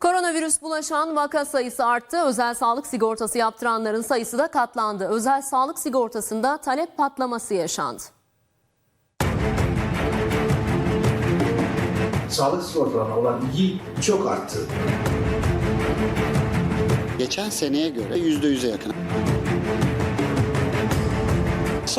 Koronavirüs bulaşan vaka sayısı arttı. Özel sağlık sigortası yaptıranların sayısı da katlandı. Özel sağlık sigortasında talep patlaması yaşandı. sağlık sigortalarına olan ilgi çok arttı. Geçen seneye göre %100'e yakın.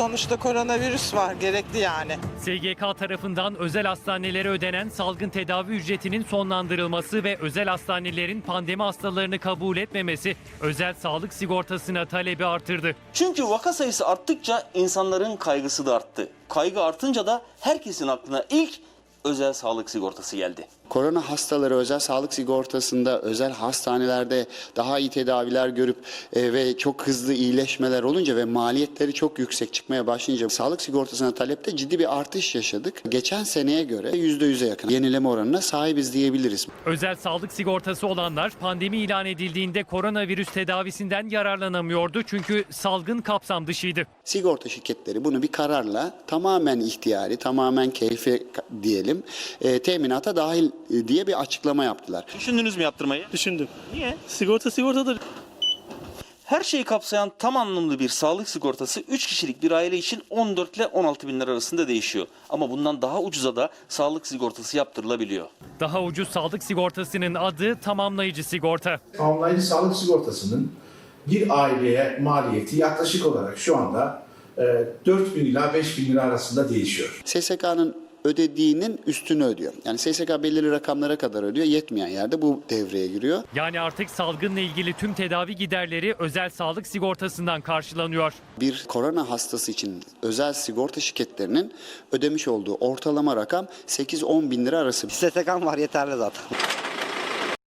Sonuçta koronavirüs var gerekli yani. SGK tarafından özel hastanelere ödenen salgın tedavi ücretinin sonlandırılması ve özel hastanelerin pandemi hastalarını kabul etmemesi özel sağlık sigortasına talebi artırdı. Çünkü vaka sayısı arttıkça insanların kaygısı da arttı. Kaygı artınca da herkesin aklına ilk özel sağlık sigortası geldi. Korona hastaları özel sağlık sigortasında, özel hastanelerde daha iyi tedaviler görüp e, ve çok hızlı iyileşmeler olunca ve maliyetleri çok yüksek çıkmaya başlayınca sağlık sigortasına talepte ciddi bir artış yaşadık. Geçen seneye göre %100'e yakın yenileme oranına sahibiz diyebiliriz. Özel sağlık sigortası olanlar pandemi ilan edildiğinde koronavirüs tedavisinden yararlanamıyordu çünkü salgın kapsam dışıydı. Sigorta şirketleri bunu bir kararla tamamen ihtiyari, tamamen keyfi diyelim, e, teminata dahil e, diye bir açıklama yaptılar. Düşündünüz mü yaptırmayı? Düşündüm. Niye? Sigorta sigortadır. Her şeyi kapsayan tam anlamlı bir sağlık sigortası 3 kişilik bir aile için 14 ile 16 bin lira arasında değişiyor. Ama bundan daha ucuza da sağlık sigortası yaptırılabiliyor. Daha ucuz sağlık sigortasının adı tamamlayıcı sigorta. Tamamlayıcı sağlık sigortasının bir aileye maliyeti yaklaşık olarak şu anda e, 4 bin ila 5 bin lira arasında değişiyor. SSK'nın ödediğinin üstünü ödüyor. Yani SSK belirli rakamlara kadar ödüyor. Yetmeyen yerde bu devreye giriyor. Yani artık salgınla ilgili tüm tedavi giderleri özel sağlık sigortasından karşılanıyor. Bir korona hastası için özel sigorta şirketlerinin ödemiş olduğu ortalama rakam 8-10 bin lira arası. SSK'm var yeterli zaten.